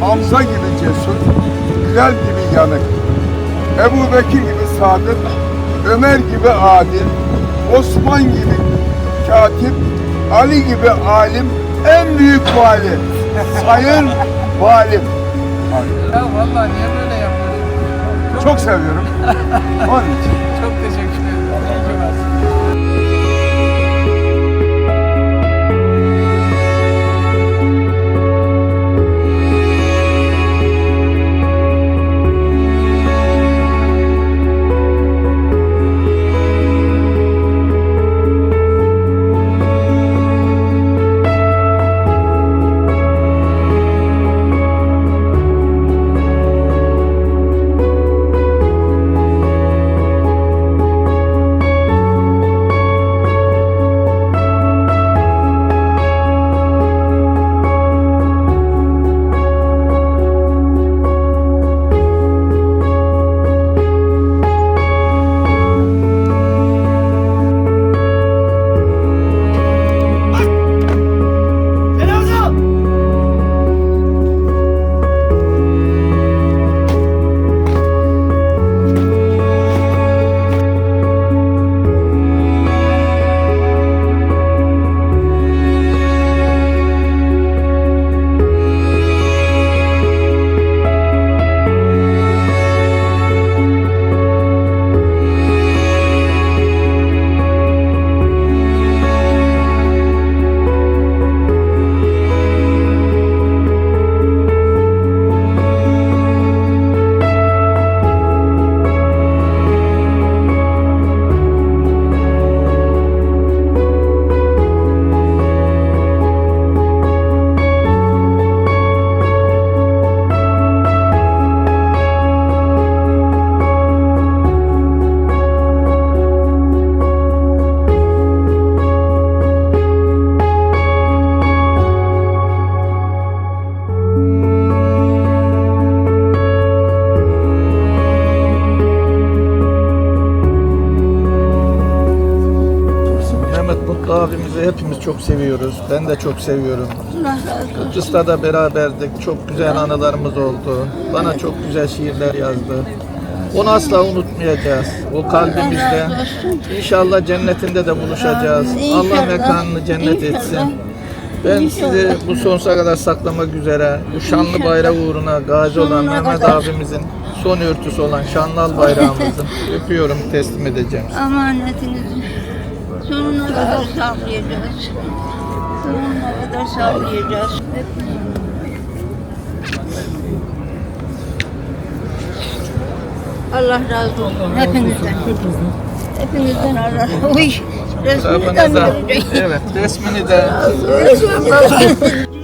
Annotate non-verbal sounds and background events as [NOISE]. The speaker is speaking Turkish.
Hamza gibi cesur, Bilal gibi yanık, Ebu Bekir gibi sadık, Ömer gibi adil, Osman gibi katip, Ali gibi alim, en büyük vali, sayın valim. Ya vallahi niye böyle yapıyorsun? Çok seviyorum. [LAUGHS] Onun için. Abimizi hepimiz çok seviyoruz. Ben de çok seviyorum. Kıbrıs'ta da beraberdik. Çok güzel anılarımız oldu. Bana çok güzel şiirler yazdı. Onu asla unutmayacağız. O kalbimizde. İnşallah cennetinde de buluşacağız. Allah mekanını cennet etsin. Ben sizi bu sonsuza kadar saklamak üzere bu şanlı bayrağı uğruna gazi olan Mehmet abimizin son örtüsü olan şanlı bayrağımızı [LAUGHS] öpüyorum, teslim edeceğim. Amanetinizi sonuna kadar sağlayacağız. Sonuna kadar sağlayacağız. Allah razı olsun hepinizden. Hepinizden Allah. Uy, resmini de evet, Resmini de- [LAUGHS]